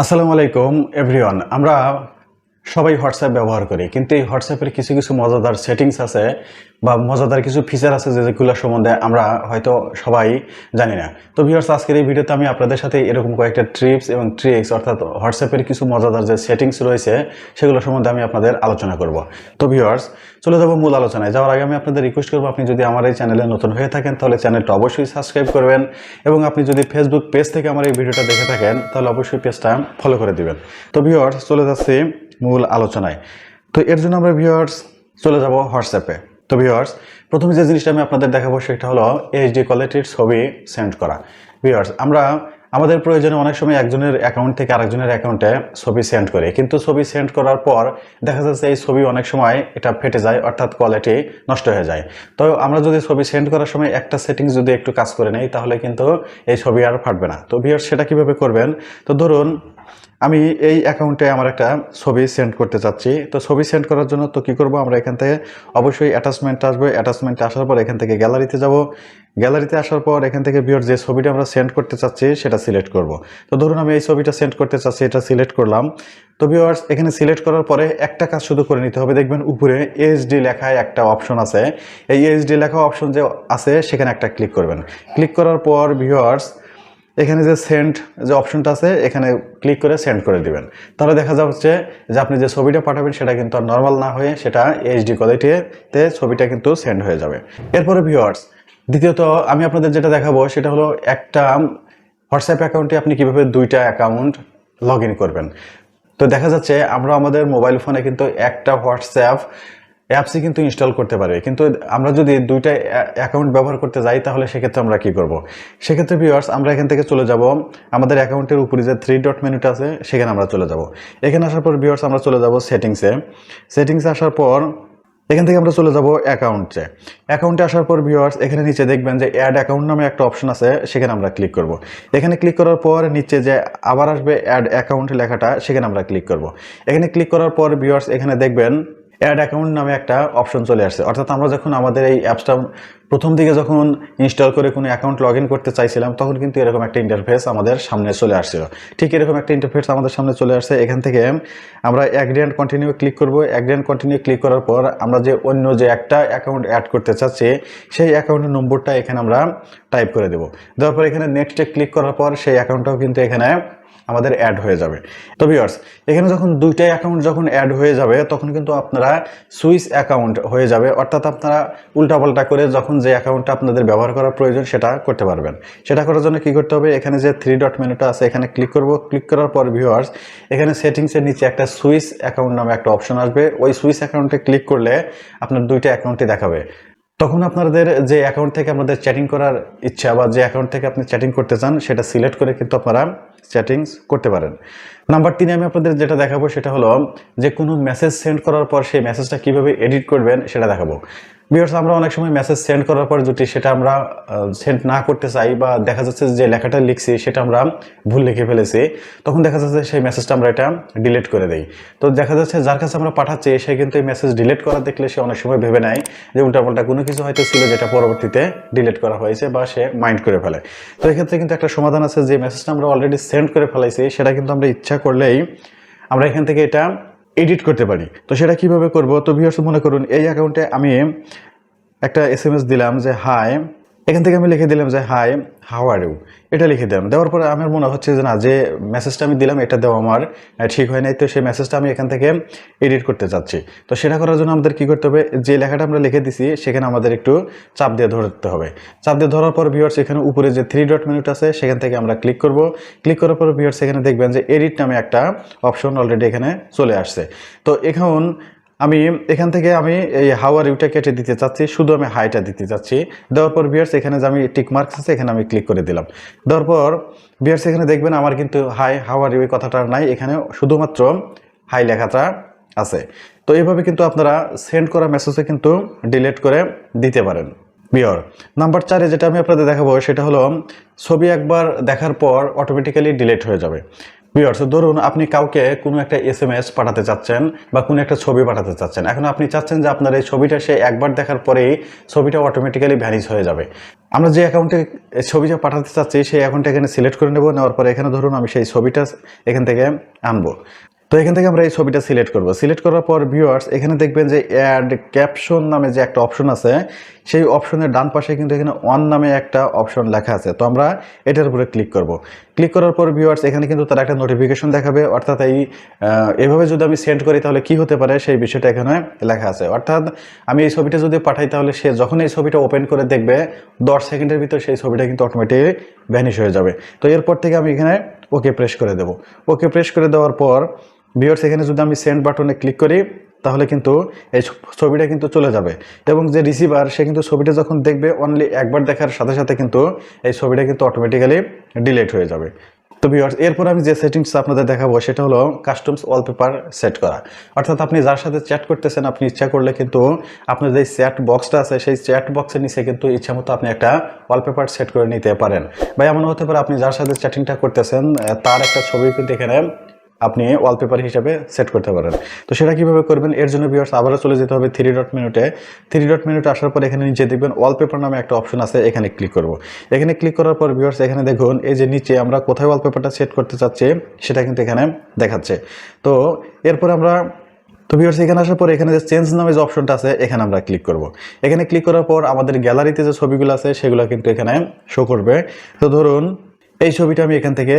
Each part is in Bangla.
আসসালামু আলাইকুম, এভরিওয়ান। আমরা সবাই হোয়াটসঅ্যাপ ব্যবহার করি, কিন্তু এই হোয়াটসঅ্যাপের কিছু কিছু মজাদার সেটিংস আছে। বা মজাদার কিছু ফিচার আছে যেগুলো সম্বন্ধে আমরা হয়তো সবাই জানি না। তো ভিউয়ার্স আজকের এই ভিডিওতে আমি আপনাদের সাথে এরকম কয়েকটা ট্রিপস এবং ট্রিক্স অর্থাৎ হোয়াটসঅ্যাপের কিছু মজাদার যে সেটিংস রয়েছে, সেগুলো সম্বন্ধে আমি আপনাদের আলোচনা করব। তো ভিউয়ার্স চলে যাব মূল আলোচনায়। যাওয়ার আগে আমি আপনাদের রিকোয়েস্ট করব, আপনি যদি আমার এই চ্যানেলে নতুন হয়ে থাকেন, তাহলে চ্যানেলটা অবশ্যই সাবস্ক্রাইব করবেন এবং আপনি যদি ফেসবুক পেজ থেকে আমার এই ভিডিওটা দেখে থাকেন, তাহলে অবশ্যই পেজটা ফলো করে দিবেন। তো ভিউয়ার্স চলে যাচ্ছি মূল আলোচনায়। তো এর জন্য আমরা ভিউয়ার্স চলে যাব হোয়াটসঅ্যাপে তো ভিউয়ার্স প্রথমে যে জিনিসটা আমি আপনাদের দেখাবো সেটা হলো এইচডি কোয়ালিটির ছবি সেন্ড করা। ভিউয়ার্স আমরা আমাদের প্রয়োজনে অনেক সময় একজনের অ্যাকাউন্ট থেকে আরেকজনের অ্যাকাউন্টে ছবি সেন্ড করি। কিন্তু ছবি সেন্ড করার পর দেখা যাচ্ছে এই ছবি অনেক সময় এটা ফেটে যায়, অর্থাৎ কোয়ালিটি নষ্ট হয়ে যায়। তো আমরা যদি ছবি সেন্ড করার সময় একটা সেটিংস যদি একটু কাজ করে নেই, তাহলে কিন্তু এই ছবি আর ফাটবে না। তো ভিউয়ার্স সেটা কীভাবে করবেন? তো ধরুন আমি এই অ্যাকাউন্টে আমার একটা ছবি সেন্ড করতে চাচ্ছি। তো ছবি সেন্ড করার জন্য তো কী করব? আমরা এখান থেকে অবশ্যই অ্যাটাচমেন্ট আসব। অ্যাটাচমেন্টে আসার পর এখান থেকে গ্যালারিতে যাব। গ্যালারিতে আসার পর এখান থেকে বিয়র যে ছবিটা আমরা সেন্ড করতে চাচ্ছি, সেটা সিলেক্ট করব। তো ধরুন আমি এই ছবিটা সেন্ড করতে চাচ্ছি, এটা সিলেক্ট করলাম। তো ভিউয়ার্স এখানে সিলেক্ট করার পরে একটা কাজ শুধু করে নিতে হবে। দেখবেন উপরে এইচডি লেখায় একটা অপশন আছে। এই এইচডি লেখা অপশন যে আছে, সেখানে একটা ক্লিক করবেন। ক্লিক করার পর ভিউয়ার্স এখানে যে সেন্ড যে অপশনটা আছে, এখানে ক্লিক করে সেন্ড করে দিবেন। তাহলে দেখা যাচ্ছে যে আপনি যে ছবিটা পাঠাবেন, সেটা কিন্তু আর নর্মাল না হয়ে সেটা এইচডি কোয়ালিটিতে ছবিটা কিন্তু সেন্ড হয়ে যাবে। এরপরে ভিউয়ার্স দ্বিতীয়ত আমি আপনাদের যেটা দেখাবো, সেটা হলো একটা হোয়াটসঅ্যাপ অ্যাকাউন্টে আপনি কীভাবে দুইটা অ্যাকাউন্ট লগ করবেন। তো দেখা যাচ্ছে আমরা আমাদের মোবাইল ফোনে কিন্তু একটা হোয়াটসঅ্যাপ অ্যাপসই কিন্তু ইনস্টল করতে পারবে। কিন্তু আমরা যদি দুইটা অ্যাকাউন্ট ব্যবহার করতে যাই, তাহলে সেক্ষেত্রে আমরা কি করব? সেক্ষেত্রে ভিউয়ার্স আমরা এখান থেকে চলে যাব। আমাদের অ্যাকাউন্টের উপরে যে থ্রি ডট মেনুটা আছে, সেখানে আমরা চলে যাব। এখানে আসার পর ভিউয়ার্স আমরা চলে যাব সেটিংসে সেটিংসে আসার পর এখান থেকে আমরা চলে যাব অ্যাকাউন্টে অ্যাকাউন্টে আসার পর ভিউয়ার্স এখানে নিচে দেখবেন যে অ্যাড অ্যাকাউন্ট নামে একটা অপশন আছে, সেখানে আমরা ক্লিক করব। এখানে ক্লিক করার পর নিচে যে আবার আসবে অ্যাড অ্যাকাউন্ট লেখাটা, সেখানে আমরা ক্লিক করব। এখানে ক্লিক করার পর ভিউয়ার্স এখানে দেখবেন অ্যাড অ্যাকাউন্ট নামে একটা অপশন চলে আসছে। অর্থাৎ আমরা যখন আমাদের এই অ্যাপসটা প্রথম দিকে যখন ইনস্টল করে কোনো অ্যাকাউন্ট লগ করতে চাইছিলাম, তখন কিন্তু এরকম একটা ইন্টারফেস আমাদের সামনে চলে আসছিল। ঠিক এরকম একটা ইন্টারফেস আমাদের সামনে চলে আসছে। এখান থেকে আমরা অ্যাগ্রিয়ান্ট কন্টিনিউ ক্লিক করব। অ্যাগ্রিয়ান্ট কন্টিনিউ ক্লিক করার পর আমরা যে অন্য যে একটা অ্যাকাউন্ট অ্যাড করতে চাচ্ছি, সেই অ্যাকাউন্টের নম্বরটা এখানে আমরা টাইপ করে দেবো। দেওয়ার পর এখানে নেক্সটে ক্লিক করার পর সেই অ্যাকাউন্টটাও কিন্তু এখানে আমাদের অ্যাড হয়ে যাবে। তো ভিউয়ার্স এখানে যখন দুইটাই অ্যাকাউন্ট যখন অ্যাড হয়ে যাবে, তখন কিন্তু আপনারা সুইচ অ্যাকাউন্ট হয়ে যাবে। অর্থাৎ আপনারা উল্টাপাল্টা করে যখন যে অ্যাকাউন্টটা আপনাদের ব্যবহার করার প্রয়োজন, সেটা করতে পারবেন। সেটা করার জন্য কী করতে হবে? এখানে যে থ্রি ডট মেনুটা আছে, এখানে ক্লিক করব। ক্লিক করার পর ভিউয়ার্স এখানে সেটিংসের নিচে একটা সুইচ অ্যাকাউন্ট নামে একটা অপশন আসবে। ওই সুইচ অ্যাকাউন্টে ক্লিক করলে আপনার দুইটা অ্যাকাউন্টই দেখাবে। তখন আপনাদের যে অ্যাকাউন্ট থেকে আমাদের চ্যাটিং করার ইচ্ছা বা যে অ্যাকাউন্ট থেকে আপনি চ্যাটিং করতে চান, সেটা সিলেক্ট করে কিন্তু আপনারা চ্যাটিংস করতে পারেন। নাম্বার তিনে আমি আপনাদের যেটা দেখাবো সেটা হলো যে কোনো মেসেজ সেন্ড করার পর সেই মেসেজটা কীভাবে এডিট করবেন সেটা দেখাবো। বিয়ার্স আমরা অনেক সময় মেসেজ সেন্ড করার পর যদি সেটা আমরা সেন্ড না করতে চাই বা দেখা যাচ্ছে যে লেখাটা লিখছি সেটা আমরা ভুল লিখে ফেলেছি, তখন দেখা যাচ্ছে সেই মেসেজটা আমরা এটা ডিলিট করে দেই। তো দেখা যাচ্ছে যার কাছে আমরা পাঠাচ্ছি, সে কিন্তু এই মেসেজ ডিলিট করা দেখলে সে অনেক সময় ভেবে নেয় যে উল্টাপাল্টা কোনো কিছু হয়তো ছিল যেটা পরবর্তীতে ডিলিট করা হয়েছে বা সে মাইন্ড করে ফেলে। তো এক্ষেত্রে কিন্তু একটা সমাধান আছে যে মেসেজটা আমরা অলরেডি সেন্ড করে ফেলাইছি, সেটা কিন্তু আমরা ইচ্ছা করলেই আমরা এখান থেকে এটা এডিট করতে পারি। তো সেটা কীভাবে করব? তো ভিউয়ার্স মনে করুন, এই অ্যাকাউন্টে আমি একটা এস দিলাম যে হাই এখান থেকে আমি লিখে দিলাম যে হাই হাউ আর ইউ এটা লিখে দিলাম। দেওয়ার পরে আমার মনে হচ্ছে যে, না, যে মেসেজটা আমি দিলাম, এটা দেওয়া আমার ঠিক হয় নাই। তো সেই মেসেজটা আমি এখান থেকে এডিট করতে চাচ্ছি। তো সেটা করার জন্য আমাদের কি করতে হবে? যে লেখাটা আমরা লিখে দিছি, সেখানে আমাদের একটু চাপ দিয়ে ধরতে হবে। চাপ দিয়ে ধরার পর ভিউয়ার্স এখানে উপরে যে থ্রি ডট মিনিট আছে, সেখান থেকে আমরা ক্লিক করব। ক্লিক করার পর ভিউয়ার্স এখানে দেখবেন যে এডিট নামে একটা অপশন অলরেডি এখানে চলে আসছে। তো এখন আমি এখান থেকে আমি এই হাওয়ার ইউটা কেটে দিতে চাচ্ছি, শুধু আমি হাইটা দিতে চাচ্ছি। দেওয়ার পর বিয়ার্স, এখানে যে আমি টিক মার্কস আছে, এখানে আমি ক্লিক করে দিলাম। দেওয়ার পর বিয়ার্স, এখানে দেখবেন আমার কিন্তু হাই, হাওয়ার ইউ কথাটা নাই, এখানে শুধুমাত্র হাই লেখাটা আছে। তো এইভাবে কিন্তু আপনারা সেন্ড করা মেসেজে কিন্তু ডিলিট করে দিতে পারেন। বিয়র, নাম্বার চারে যেটা আমি আপনাদের দেখাবো, সেটা হলো ছবি একবার দেখার পর অটোমেটিক্যালি ডিলেট হয়ে যাবে। ভিউয়ার্স ধরুন আপনি কাউকে কোনো একটা এস এম এস পাঠাতে চাচ্ছেন বা কোনো একটা ছবি পাঠাতে চাচ্ছেন। এখন আপনি চাচ্ছেন যে আপনার এই ছবিটা সে একবার দেখার পরেই ছবিটা অটোমেটিক্যালি ভ্যানিজ হয়ে যাবে। আমরা যে অ্যাকাউন্টে ছবিটা পাঠাতে চাচ্ছি, সেই অ্যাকাউন্টটা এখানে সিলেক্ট করে নেব, নেওয়ার পরে এখানে ধরুন আমি সেই ছবিটা এখান থেকে আনব। তো এখান থেকে আমরা এই ছবিটা সিলেক্ট করব। সিলেক্ট করার পর ভিউয়ার্স এখানে দেখবেন যে অ্যাড ক্যাপশন নামে যে একটা অপশন আছে, সেই অপশনের ডান পাশে কিন্তু এখানে অন নামে একটা অপশন লেখা আছে। তো আমরা এটার উপরে ক্লিক করব। ক্লিক করার পর ভিউয়ার্স এখানে কিন্তু তার একটা নোটিফিকেশন দেখাবে। অর্থাৎ এই এভাবে যদি আমি সেন্ড করি তাহলে কি হতে পারে? সেই বিষয়টা এখানে লেখা আছে। অর্থাৎ আমি এই ছবিটা যদি পাঠাই তাহলে সে যখন এই ছবিটা ওপেন করে দেখবে, দশ সেকেন্ডের ভিতর সেই ছবিটা কিন্তু অটোমেটিক ভ্যানিশ হয়ে যাবে। তো এরপর থেকে আমি এখানে ওকে প্রেস করে দেবো। ওকে প্রেস করে দেওয়ার পর ভিউয়ার্স এখানে যদি আমি সেন্ড বাটনে ক্লিক করি, তাহলে কিন্তু এই ছবিটা কিন্তু চলে যাবে। এবং যে রিসিভার সে কিন্তু ছবিটা যখন দেখবে অনলি একবার দেখার সাথে সাথে কিন্তু এই ছবিটা কিন্তু অটোমেটিক্যালি ডিলেট হয়ে যাবে। তো ভিউয়ার্স এরপর আমি যে সেটিংস আপনাদের দেখাবো, সেটা হলো কাস্টমস ওয়ালপেপার সেট করা। অর্থাৎ আপনি যার সাথে চ্যাট করতেছেন, আপনি ইচ্ছা করলে কিন্তু আপনার যে চ্যাট বক্সটা আছে, সেই চ্যাট বক্সের নিচে কিন্তু ইচ্ছা মতো আপনি একটা ওয়ালপেপার সেট করে নিতে পারেন। বা এমন হতে পারে আপনি যার সাথে চ্যাটিংটা করতেছেন, তার একটা ছবি কিন্তু এখানে আপনি ওয়ালপেপার হিসাবে সেট করতে পারেন। তো সেটা কীভাবে করবেন? এর জন্য ভিউয়ার্স আবারও চলে যেতে হবে থ্রি ডট মিনিটে থ্রি ডট মিনিটে আসার পর এখানে নিচে দেখবেন ওয়ালপেপার নামে একটা অপশন আছে, এখানে ক্লিক করব। এখানে ক্লিক করার পর ভিউয়ার্স এখানে দেখুন, এই যে নিচে আমরা কোথায় ওয়ালপেপারটা সেট করতে চাচ্ছি, সেটা কিন্তু এখানে দেখাচ্ছে। তো এরপর আমরা, তো ভিউয়ার্স এখানে আসার পর এখানে যে চেঞ্জ নামে যে অপশনটা আছে, এখানে আমরা ক্লিক করব। এখানে ক্লিক করার পর আমাদের গ্যালারিতে যে ছবিগুলো আছে, সেগুলো কিন্তু এখানে শো করবে। তো ধরুন, এই ছবিটা আমি এখান থেকে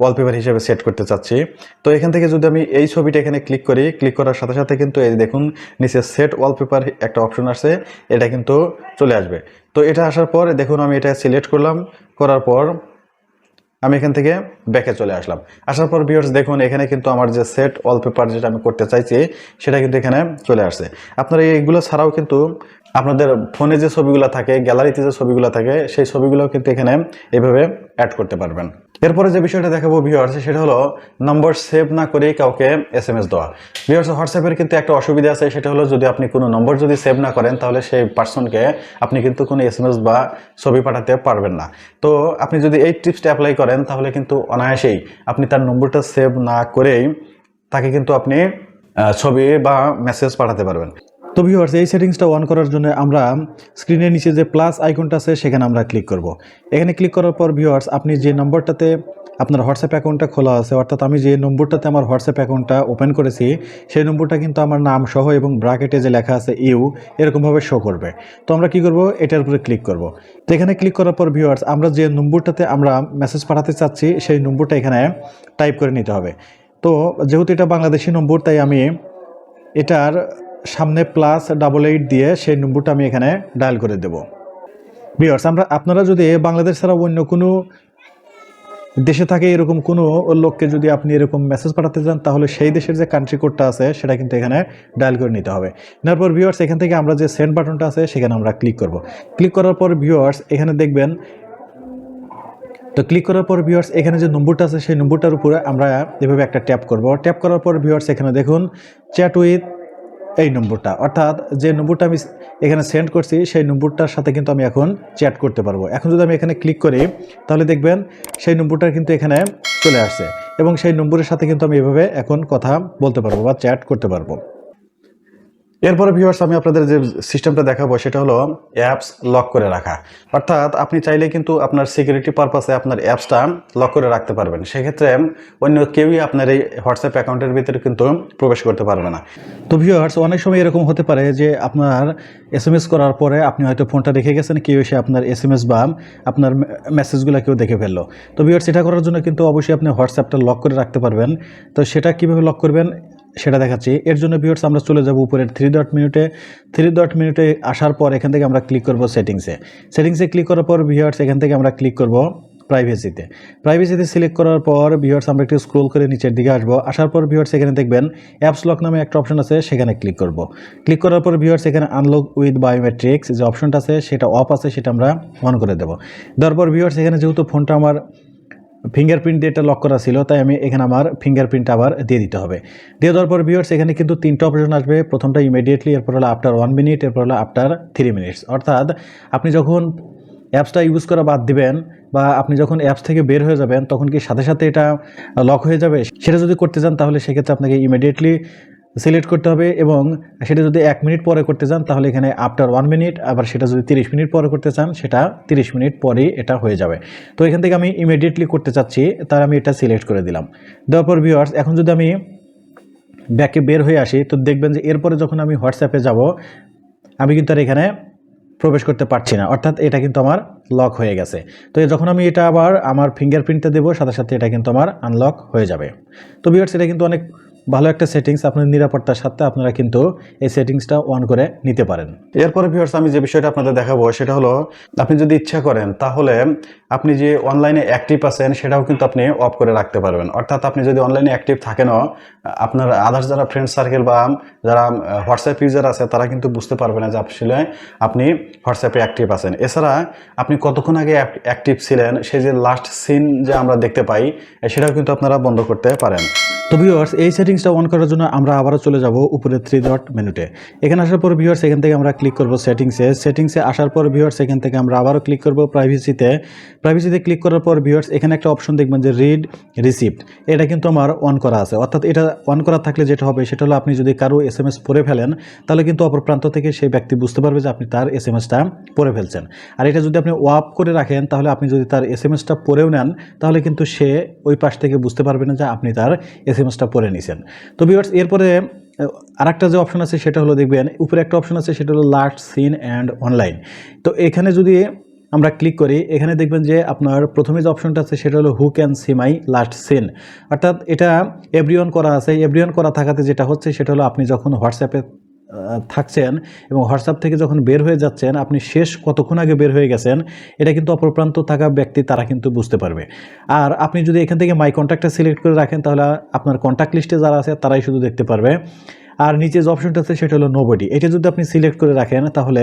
ওয়ালপেপার হিসেবে সেট করতে চাচ্ছি। তো এখান থেকে যদি আমি এই ছবিটা এখানে ক্লিক করি ক্লিক করার সাথে সাথে কিন্তু এই দেখুন, নিচে সেট ওয়ালপেপার একটা অপশন আছে এটা কিন্তু চলে আসবে। তো এটা আসার পর দেখুন, আমি এটা সিলেক্ট করলাম, করার পর আমি এখান থেকে ব্যাকে চলে আসলাম। আসার পর ভিউয়ার্স দেখুন, এখানে কিন্তু আমার যে সেট ওয়ালপেপার যেটা আমি করতে চাইছি, সেটা কিন্তু এখানে চলে আসছে। আপনারা এইগুলো ছাড়াও কিন্তু আপনাদের ফোনে যে ছবিগুলো থাকে গ্যালারিতে যে ছবিগুলো থাকে, সেই ছবিগুলো কিন্তু এখানে এভাবে অ্যাড করতে পারবেন। এরপরে যে বিষয়টা দেখাবো ভিউয়ার্স সেটা হলো নম্বর সেভ না করেই কাউকে এস এম এস দেওয়া ভিউয়ার্স হোয়াটসঅ্যাপের কিন্তু একটা অসুবিধা আছে, সেটা হলো যদি আপনি কোনো নম্বর যদি সেভ না করেন, তাহলে সেই পার্সনকে আপনি কিন্তু কোনো এস এম এস বা ছবি পাঠাতে পারবেন না। তো আপনি যদি এই টিপসটা অ্যাপ্লাই করেন, তাহলে কিন্তু অনায়াসেই আপনি তার নম্বরটা সেভ না করেই তাকে কিন্তু আপনি ছবি বা মেসেজ পাঠাতে পারবেন। তো ভিউয়ার্স এই সেটিংসটা অন করার জন্য আমরা স্ক্রিনের নিচে যে প্লাস আইকনটা আছে, সেখানে আমরা ক্লিক করব। এখানে ক্লিক করার পর ভিউয়ার্স আপনি যে নম্বরটাতে আপনার হোয়াটসঅ্যাপ অ্যাকাউন্টটা খোলা আছে, অর্থাৎ আমি যে নম্বরটাতে আমার হোয়াটসঅ্যাপ অ্যাকাউন্টটা ওপেন করেছি, সেই নম্বরটা কিন্তু আমার নাম সহ এবং ব্র্যাকেটে যে লেখা আছে ইউ এরকমভাবে শো করবে। তো আমরা কি করব? এটার উপরে ক্লিক করব। তো এখানে ক্লিক করার পর ভিউয়ার্স আমরা যে নম্বরটাতে আমরা মেসেজ পাঠাতে চাচ্ছি, সেই নম্বরটা এখানে টাইপ করে নিতে হবে। তো যেহেতু এটা বাংলাদেশি নম্বর তাই আমি এটার সামনে প্লাস ডাবল এইট দিয়ে সেই নম্বরটা আমি এখানে ডায়াল করে দেব। বিয়ার্স আমরা, আপনারা যদি বাংলাদেশ ছাড়া অন্য কোনো দেশে থাকে এরকম কোনো লোককে যদি আপনি এরকম মেসেজ পাঠাতে চান, তাহলে সেই দেশের যে কান্ট্রি কোডটা আছে, সেটা কিন্তু এখানে ডায়াল করে নিতে হবে। নেওয়ার পর ভিউয়ার্স এখান থেকে আমরা যে সেন্ড বাটনটা আছে, সেখানে আমরা ক্লিক করব। ক্লিক করার পর ভিউয়ার্স এখানে দেখবেন, তো ক্লিক করার পর ভিউয়ার্স এখানে যে নম্বরটা আছে, সেই নম্বরটার উপরে আমরা এভাবে একটা ট্যাপ করব। ট্যাপ করার পর ভিউয়ার্স এখানে দেখুন চ্যাট উইথ এই নম্বরটা। অর্থাৎ যে নম্বরটা আমি এখানে সেন্ড করছি, সেই নম্বরটার সাথে কিন্তু আমি এখন চ্যাট করতে পারব। এখন যদি আমি এখানে ক্লিক করি, তাহলে দেখবেন সেই নম্বরটা কিন্তু এখানে চলে আসছে এবং সেই নম্বরের সাথে কিন্তু আমি এভাবে এখন কথা বলতে পারব বা চ্যাট করতে পারব। এরপরে ভিউয়ার্স আমি আপনাদের যে সিস্টেমটা দেখাবো, সেটা হলো অ্যাপস লক করে রাখা। অর্থাৎ আপনি চাইলে কিন্তু আপনার সিকিউরিটি পারপাসে আপনার অ্যাপসটা লক করে রাখতে পারবেন। সেক্ষেত্রে অন্য কেউই আপনার এই হোয়াটসঅ্যাপ অ্যাকাউন্টের ভিতরে কিন্তু প্রবেশ করতে পারবে না। তো ভিউয়ার্স অনেক সময় এরকম হতে পারে যে আপনার এস এম এস করার পরে আপনি হয়তো ফোনটা রেখে গেছেন, কেউ এসে আপনার এস এম এস বা আপনার মেসেজগুলো কেউ দেখে ফেলল। তো ভিউয়ার্স এটা করার জন্য কিন্তু অবশ্যই আপনি হোয়াটসঅ্যাপটা লক করে রাখতে পারবেন। তো সেটা কীভাবে লক করবেন? সেটা দেখাচ্ছি। এর জন্য ভিউয়ার্স আমরা চলে যাব উপরের থ্রি ডট মিনিটে থ্রি ডট মিনিটে আসার পর এখান থেকে আমরা ক্লিক করব সেটিংসে সেটিংসে ক্লিক করার পর ভিউয়ার্স এখান থেকে আমরা ক্লিক করব প্রাইভেসিতে প্রাইভেসিতে সিলেক্ট করার পর ভিউয়ার্স আমরা একটু স্ক্রোল করে নিচের দিকে আসব। আসার পর ভিউয়ার্স এখানে দেখবেন অ্যাপস লক নামে একটা অপশন আছে, সেখানে ক্লিক করব। ক্লিক করার পর ভিউয়ার্স এখানে আনলক উইথ বায়োমেট্রিক্স যে অপশনটা আছে, সেটা অফ আছে, সেটা আমরা অন করে দেবো। দেওয়ার পর ভিউয়ার্স এখানে যেহেতু ফোনটা আমার ফিঙ্গারপ্রিন্ট দিয়ে লক করা ছিল, তাই আমি এখানে আমার ফিঙ্গারপ্রিন্ট আবার দিয়ে দিতে হবে। দিয়ে দেওয়ার পর ভিউয়ার্স এখানে কিন্তু তিনটা অপশন আসবে। প্রথমটা ইমিডিয়েটলি এরপর হলো আফটার ওয়ান মিনিট এরপর হলো আফটার থ্রি মিনিটস অর্থাৎ আপনি যখন অ্যাপসটা ইউজ করা বাদ দিবেন বা আপনি যখন অ্যাপস থেকে বের হয়ে যাবেন, তখন কি সাথে সাথে এটা লক হয়ে যাবে? সেটা যদি করতে চান, তাহলে সেক্ষেত্রে আপনাকে ইমিডিয়েটলি সিলেক্ট করতে হবে এবং সেটা যদি এক মিনিট পরে করতে চান, তাহলে এখানে আফটার ওয়ান মিনিট আবার সেটা যদি তিরিশ মিনিট পরে করতে চান, সেটা তিরিশ মিনিট পরেই এটা হয়ে যাবে। তো এখান থেকে আমি ইমিডিয়েটলি করতে চাচ্ছি, তার আমি এটা সিলেক্ট করে দিলাম। দেওয়ার পর ভিউয়ার্স এখন যদি আমি ব্যাকে বের হয়ে আসি, তো দেখবেন যে এরপরে যখন আমি হোয়াটসঅ্যাপে যাব, আমি কিন্তু আর এখানে প্রবেশ করতে পারছি না। অর্থাৎ এটা কিন্তু আমার লক হয়ে গেছে। তো যখন আমি এটা আবার আমার ফিঙ্গারপ্রিন্টটা দেবো, সাথে সাথে এটা কিন্তু আমার আনলক হয়ে যাবে। তো ভিউয়ার্স এটা কিন্তু অনেক ভালো একটা সেটিংস আপনার নিরাপত্তার সাথে আপনারা কিন্তু এই সেটিংসটা অন করে নিতে পারেন। এরপরে ভিউয়ার্স আমি যে বিষয়টা আপনাদের দেখাবো সেটা হলো, আপনি যদি ইচ্ছা করেন, তাহলে আপনি যে অনলাইনে অ্যাক্টিভ আছেন, সেটাও কিন্তু আপনি অফ করে রাখতে পারবেন। অর্থাৎ আপনি যদি অনলাইনে অ্যাক্টিভ থাকেনও আপনার আদার্স যারা ফ্রেন্ড সার্কেল বা যারা হোয়াটসঅ্যাপ ইউজার আছে, তারা কিন্তু বুঝতে পারবে না যে আসলে আপনি হোয়াটসঅ্যাপে অ্যাক্টিভ আছেন। এছাড়া আপনি কতক্ষণ আগে অ্যাক্টিভ ছিলেন, সেই যে লাস্ট সিন যে আমরা দেখতে পাই সেটাও কিন্তু আপনারা বন্ধ করতে পারেন। তো ভিউয়ার্স এই সেটিংসটা অন করার জন্য আমরা আবারও চলে যাব উপরে থ্রি ডট মেনুতে এখানে আসার পর ভিউয়ার্স এখান থেকে আমরা ক্লিক করব সেটিংসে সেটিংসে আসার পর ভিউয়ার্স এখান থেকে আমরা আবারও ক্লিক করব প্রাইভেসিতে প্রাইভেসিতে ক্লিক করার পর ভিউয়ার্স এখানে একটা অপশন দেখবেন যে রিড রিসিপ্ট এটা কিন্তু আমার অন করা আছে। অর্থাৎ এটা অন করা থাকলে যেটা হবে, সেটা হলো আপনি যদি কারও এস এম এস পড়ে ফেলেন, তাহলে কিন্তু অপর প্রান্ত থেকে সেই ব্যক্তি বুঝতে পারবে যে আপনি তার এস এম এসটা পড়ে ফেলছেন। আর এটা যদি আপনি ওয়াপ করে রাখেন, তাহলে আপনি যদি তার এস এম এসটা পড়েও নেন, তাহলে কিন্তু সে ওই পাশ থেকে বুঝতে পারবে না যে আপনি তার এস এম এসটা পড়ে নিছেন। তো ভিউয়ার্স এরপরে আরেকটা যে অপশন আছে, সেটা হলো দেখবেন, উপরে একটা অপশন আছে, সেটা হলো লাস্ট সিন অ্যান্ড অনলাইন তো এখানে যদি আমরা ক্লিক করি, এখানে দেখবেন যে আপনার প্রথমে যে অপশনটা আছে সেটা হলো who can see my last seen অর্থাৎ এটা এভরিওয়ান করা আছে এভরিওয়ান করা থাকাতে যেটা হচ্ছে সেটা হলো আপনি যখন হোয়াটসঅ্যাপে থাকছেন এবং হোয়াটসঅ্যাপ থেকে যখন বের হয়ে যাচ্ছেন, আপনি শেষ কতক্ষণ আগে বের হয়ে গেছেন, এটা কিন্তু অপরপ্রান্ত থাকা ব্যক্তি তারা কিন্তু বুঝতে পারবে। আর আপনি যদি এখান থেকে মাই কন্ট্যাক্টটা সিলেক্ট করে রাখেন, তাহলে আপনার কন্ট্যাক্ট লিস্টে যারা আছে তারাই শুধু দেখতে পারবে। আর নিচে যে অপশনটা আছে সেটা হলো নোবডি এটা যদি আপনি সিলেক্ট করে রাখেন, তাহলে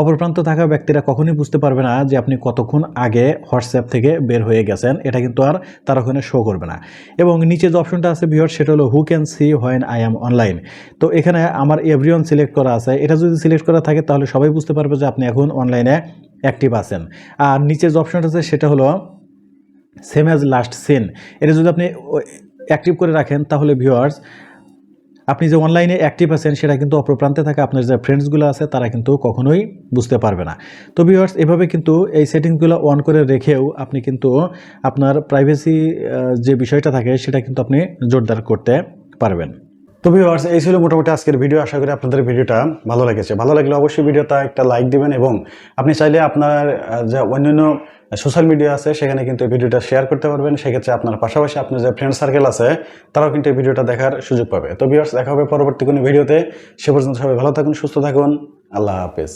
অপর প্রান্ত থাকা ব্যক্তিরা কখনোই বুঝতে পারবে না যে আপনি কতক্ষণ আগে হোয়াটসঅ্যাপ থেকে বের হয়ে গেছেন। এটা কিন্তু আর তার ওখানে শো করবে না। এবং নিচে যে অপশনটা আছে বিহর সেটা হলো who can see when I am online তো এখানে আমার এভরিওয়ান সিলেক্ট করা আছে। এটা যদি সিলেক্ট করা থাকে, তাহলে সবাই বুঝতে পারবে যে আপনি এখন অনলাইনে অ্যাক্টিভ আছেন। আর নিচে যে অপশনটা আছে, সেটা হলো সেম অ্যাজ লাস্ট সিন এটা যদি আপনি অ্যাক্টিভ করে রাখেন, তাহলে ভিউয়ার্স আপনি যে অনলাইনে অ্যাক্টিভ আছেন, সেটা কিন্তু অপর প্রান্তে থাকা আপনার যে ফ্রেন্ডসগুলো আছে, তারা কিন্তু কখনোই বুঝতে পারবে না। তো ভিউয়ার্স এভাবে কিন্তু এই সেটিংসগুলো অন করে রেখেও আপনি কিন্তু আপনার প্রাইভেসি যে বিষয়টা থাকে, সেটা কিন্তু আপনি জোরদার করতে পারবেন। তো ভিউয়ার্স এই ছিল মোটামুটি আজকের ভিডিও আশা করি আপনাদের ভিডিওটা ভালো লেগেছে। ভালো লাগলে অবশ্যই ভিডিওটা একটা লাইক দিবেন এবং আপনি চাইলে আপনার যে অন্যান্য সোশ্যাল মিডিয়া আছে, সেখানে কিন্তু এই ভিডিওটা শেয়ার করতে পারবেন। সেক্ষেত্রে আপনার পাশাপাশি আপনার যে ফ্রেন্ড সার্কেল আছে, তারাও কিন্তু এই ভিডিওটা দেখার সুযোগ পাবে। তো ভিউয়ার্স দেখা হবে পরবর্তী কোনো ভিডিওতে। সে পর্যন্ত সবাই ভালো থাকুন, সুস্থ থাকুন। আল্লাহ হাফেজ।